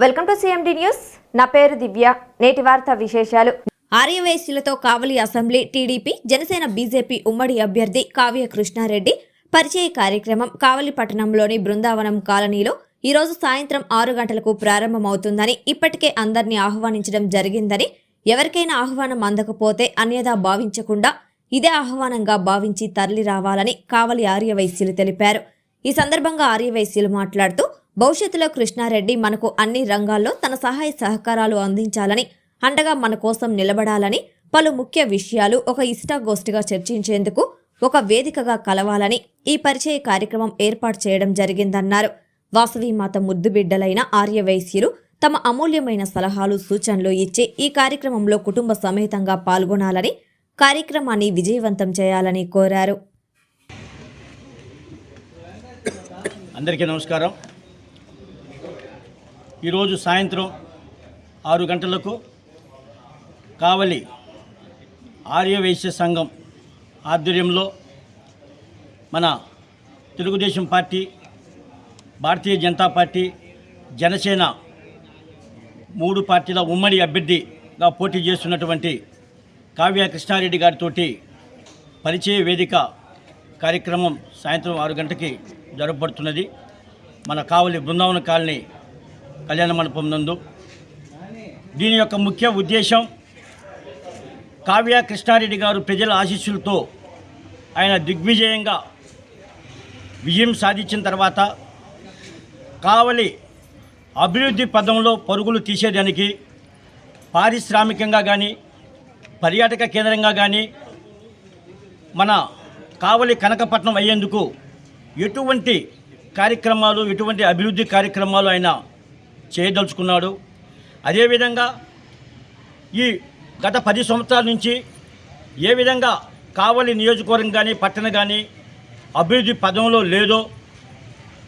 Welcome to CMD news నా పేరు దివ్య. నేటి వార్త విశేషాలు. ఆర్యవైశ్యులతో Kavali assembly TDP Janasena BJP ఉమ్మడి అభ్యర్థి కావ్య కృష్ణారెడ్డి పరిచయ కార్యక్రమం కావలి పట్టణంలోని బృందావనం కాలనీలో ఈరోజు సాయంత్రం ఆరు గంటలకు ప్రారంభమవుతుందని ఇప్పటికే అందరినీ ఆహ్వానించడం జరిగిందని ఎవరికైనా ఆహ్వానం అందకపోతే అన్యదా భావించకుండా ఇదే ఆహ్వానంగా భావించి తరలి రావాలని కావలి ఆర్యవైశ్యులు తెలిపారు. ఈ సందర్భంగా ఆర్యవైశ్యులు మాట్లాడుతూ భవిష్యత్తులో కృష్ణారెడ్డి మనకు అన్ని రంగాల్లో తన సహాయ సహకారాలు అందించాలని అండగా మన కోసం నిలబడాలని పలు ముఖ్య విషయాలు ఒక ఇష్టాగోష్ఠిగా చర్చించేందుకు ఒక వేదికగా కలవాలని ఈ పరిచయ కార్యక్రమం ఏర్పాటు చేయడం జరిగిందన్నారు. వాసవి మాత ముద్దుబిడ్డలైన ఆర్యవైశ్యులు తమ అమూల్యమైన సలహాలు సూచనలు ఇచ్చి ఈ కార్యక్రమంలో కుటుంబ సమేతంగా పాల్గొనాలని కార్యక్రమాన్ని విజయవంతం చేయాలని కోరారు. అందరికీ నమస్కారం. ఈరోజు సాయంత్రం ఆరు గంటలకు కావలి ఆర్యవైశ్య సంఘం ఆధ్వర్యంలో మన తెలుగుదేశం పార్టీ భారతీయ జనతా పార్టీ జనసేన మూడు పార్టీల ఉమ్మడి అభ్యర్థిగా పోటీ చేస్తున్నటువంటి కావ్య కృష్ణారెడ్డి గారితో పరిచయ వేదిక కార్యక్రమం సాయంత్రం ఆరు గంటకి జరపబడుతున్నది. మన కావలి బృందావన కాలనీ కళ్యాణ మండపం నందు. దీని యొక్క ముఖ్య ఉద్దేశం కావ్య కృష్ణారెడ్డి గారు ప్రజల ఆశీస్సులతో ఆయన దిగ్విజయంగా విజయం సాధించిన తర్వాత కావలి అభివృద్ధి పదంలో పరుగులు తీసేదానికి పారిశ్రామికంగా కానీ పర్యాటక కేంద్రంగా కానీ మన కావలి కనకపట్నం అయ్యేందుకు ఎటువంటి కార్యక్రమాలు ఎటువంటి అభివృద్ధి కార్యక్రమాలు ఆయన చేయదలుచుకున్నాడు. అదేవిధంగా ఈ గత పది సంవత్సరాల నుంచి ఏ విధంగా కావలి నియోజకవర్గం కానీ పట్టణ కానీ అభివృద్ధి పదంలో లేదో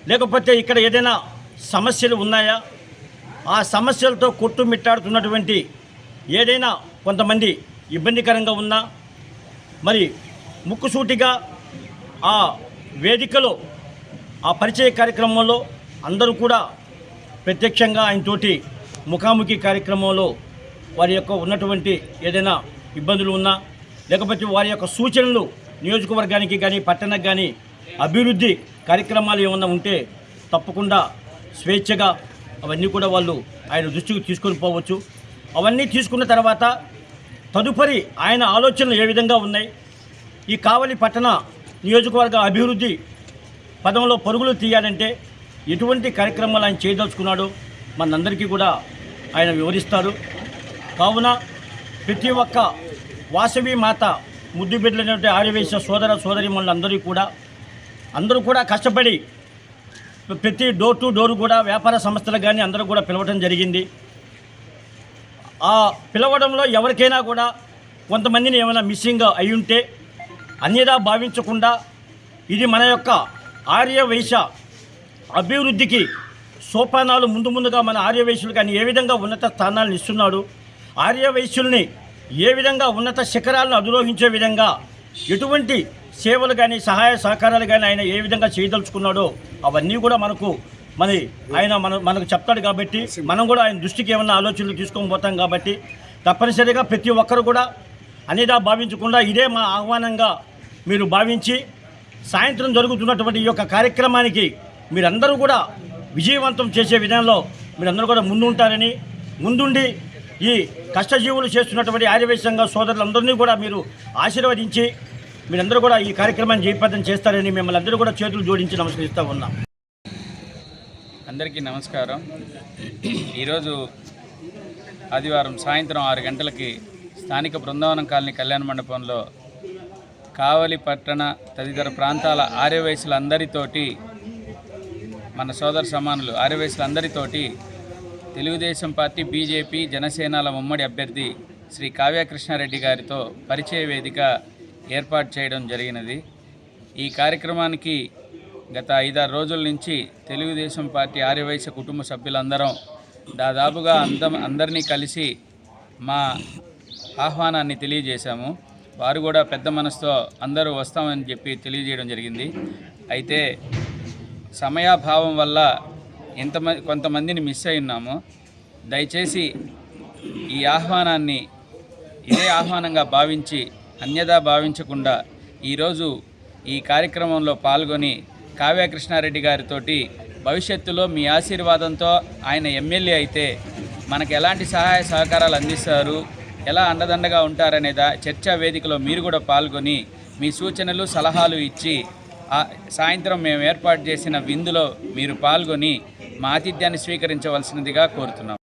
లేకపోతే ఇక్కడ ఏదైనా సమస్యలు ఉన్నాయా? ఆ సమస్యలతో కొట్టుమిట్టాడుతున్నటువంటి ఏదైనా కొంతమంది ఇబ్బందికరంగా ఉన్నా మరి ముక్కుసూటిగా ఆ వేదికలో ఆ పరిచయ కార్యక్రమంలో అందరూ కూడా ప్రత్యక్షంగా ఆయనతోటి ముఖాముఖి కార్యక్రమంలో వారి యొక్క ఉన్నటువంటి ఏదైనా ఇబ్బందులు ఉన్నా లేకపోతే వారి యొక్క సూచనలు నియోజకవర్గానికి కానీ పట్టణకు కానీ అభివృద్ధి కార్యక్రమాలు ఏమన్నా ఉంటే తప్పకుండా స్వేచ్ఛగా అవన్నీ కూడా వాళ్ళు ఆయన దృష్టికి తీసుకొని పోవచ్చు. అవన్నీ తీసుకున్న తర్వాత తదుపరి ఆయన ఆలోచనలు ఏ విధంగా ఉన్నాయి? ఈ కావలి పట్టణ నియోజకవర్గ అభివృద్ధి పదంలో పరుగులు తీయాలంటే ఎటువంటి కార్యక్రమాలు ఆయన చేయదలుచుకున్నాడో మనందరికీ కూడా ఆయన వివరిస్తారు కావున ప్రతి ఒక్క వాసవి మాత ముద్దు బిడ్డలైనటువంటి ఆడవేశ సోదర సోదరి అందరూ కూడా అందరూ కూడా కష్టపడి ప్రతి డోర్ టు డోర్ కూడా వ్యాపార సంస్థలు కానీ అందరూ కూడా పిలవటం జరిగింది. ఆ పిలవడంలో ఎవరికైనా కూడా కొంతమందిని ఏమైనా మిస్సింగ్ అయి ఉంటే అన్యదా భావించకుండా ఇది మన యొక్క ఆర్యవైశ్య అభివృద్ధికి సోపానాలు ముందు ముందుగా మన ఆర్యవైశ్యులు కానీ ఏ విధంగా ఉన్నత స్థానాలను ఇస్తున్నాడు? ఆర్యవైశ్యుల్ని ఏ విధంగా ఉన్నత శిఖరాలను అధిరోహించే విధంగా ఎటువంటి సేవలు కానీ సహాయ సహకారాలు కానీ ఆయన ఏ విధంగా చేయదలుచుకున్నాడో అవన్నీ కూడా మనకు మరి ఆయన మన మనకు చెప్తాడు కాబట్టి మనం కూడా ఆయన దృష్టికి ఏమన్నా ఆలోచనలు తీసుకొని పోతాం కాబట్టి తప్పనిసరిగా ప్రతి ఒక్కరు కూడా అనేదా భావించకుండా ఇదే మా ఆహ్వానంగా మీరు భావించి సాయంత్రం జరుగుతున్నటువంటి ఈ యొక్క కార్యక్రమానికి మీరందరూ కూడా విజయవంతం చేసే విధానంలో మీరందరూ కూడా ముందుంటారని ముందుండి ఈ కష్టజీవులు చేస్తున్నటువంటి ఆర్యవైశ్యంగా సోదరులందరినీ కూడా మీరు ఆశీర్వదించి మీరందరూ కూడా ఈ కార్యక్రమాన్ని జయప్రదం చేస్తారని మిమ్మల్ని అందరూ కూడా చేతులు జోడించి నమస్కరిస్తూ ఉన్నాం. అందరికీ నమస్కారం. ఈరోజు ఆదివారం సాయంత్రం ఆరు గంటలకి స్థానిక బృందావనం కాలనీ కళ్యాణ మండపంలో కావలి పట్టణ తదితర ప్రాంతాల ఆర్యవయసులందరితోటి మన సోదర సమానులు ఆర్యవయసులందరితోటి తెలుగుదేశం పార్టీ బీజేపీ జనసేనల ఉమ్మడి అభ్యర్థి శ్రీ కావ్యకృష్ణారెడ్డి గారితో పరిచయ వేదిక ఏర్పాటు చేయడం జరిగినది. ఈ కార్యక్రమానికి గత ఐదారు రోజుల నుంచి తెలుగుదేశం పార్టీ ఆర్యవైశ్య కుటుంబ సభ్యులందరం దాదాపుగా అంద అందరినీ కలిసి మా ఆహ్వానాన్ని తెలియజేశాము. వారు కూడా పెద్ద మనసుతో అందరూ వస్తామని చెప్పి తెలియజేయడం జరిగింది. అయితే సమయాభావం వల్ల ఎంతమంది కొంతమందిని మిస్ అయి ఉన్నాము. దయచేసి ఈ ఆహ్వానాన్ని ఇదే ఆహ్వానంగా భావించి అన్యదా భావించకుండా ఈరోజు ఈ కార్యక్రమంలో పాల్గొని కావ్యకృష్ణారెడ్డి గారితోటి భవిష్యత్తులో మీ ఆశీర్వాదంతో ఆయన ఎమ్మెల్యే అయితే మనకు ఎలాంటి సహాయ సహకారాలు అందిస్తారు ఎలా అండదండగా ఉంటారనే దా చర్చా వేదికలో మీరు కూడా పాల్గొని మీ సూచనలు సలహాలు ఇచ్చి సాయంత్రం మేము ఏర్పాటు చేసిన విందులో మీరు పాల్గొని మా ఆతిథ్యాన్ని స్వీకరించవలసినదిగా కోరుతున్నాం.